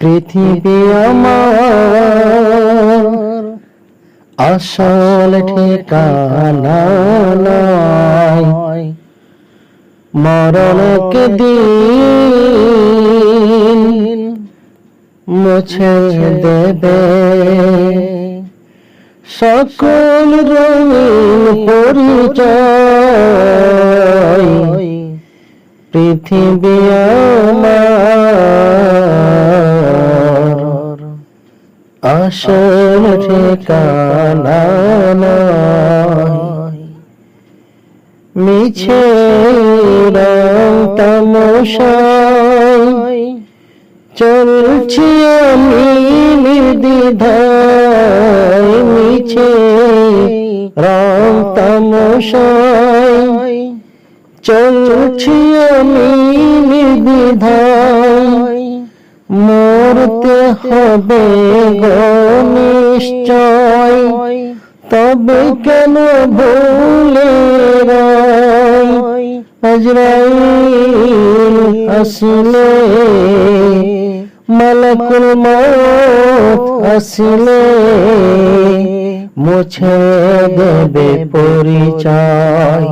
পৃথিবী আমার আসল ঠিকানা মরণকে দিন মুছে দেবে। সকল রঙিন পরিচয় পৃথিবী আমার আসল ঠিকানা মিছে রং চলছি আমি নির্দ্বিধায় মিছে রং তামশায় চলছি আমি মরতে হবে গো নিশ্চয়। তবে কেন ভুলে আজরাইল আসলে, মালাকুল মত আসলে, মুছে দেবে পরিচয়।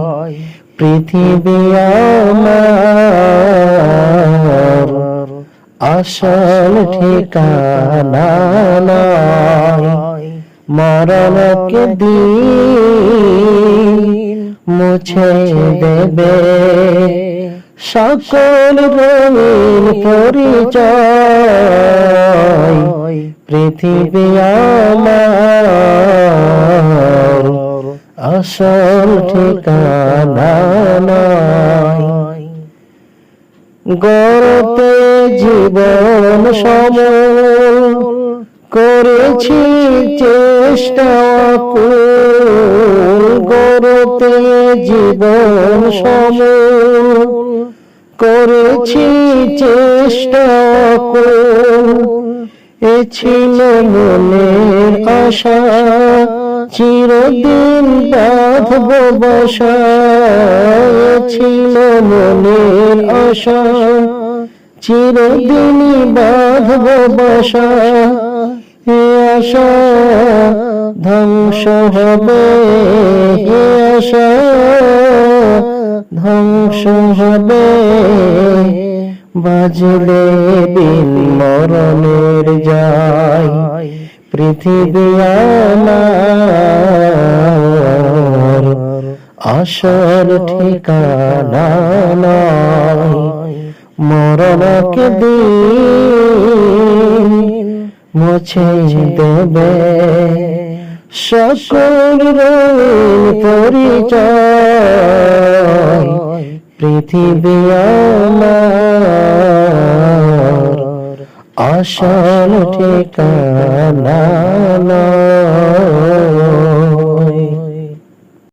পৃথিবী আমার আসল ঠিকানা নয় মরণকে দিন মুছে দেবে। সকল রঙিন পরিচয় পৃথিবী আমার। আসল ঠিকানা নয় জীবন সমল করেছি চেষ্টা গড়তে জীবন সমল করেছি চেষ্টা এ ছিল আশা, চিরদিন বাঁধব বসা। ছিল মনের আশা। চিরদিনই বাঁধব বাসা এ আশা ধ্বংস হবে এ আশা ধ্বংস হবে। বাজলে বিন মরণের যায়, পৃথিবী আমার আসল ঠিকানা নয়। মরণকে দিন মুছে দেবে। সকল পরিচয় পৃথিবী আমার আসল ঠিকানা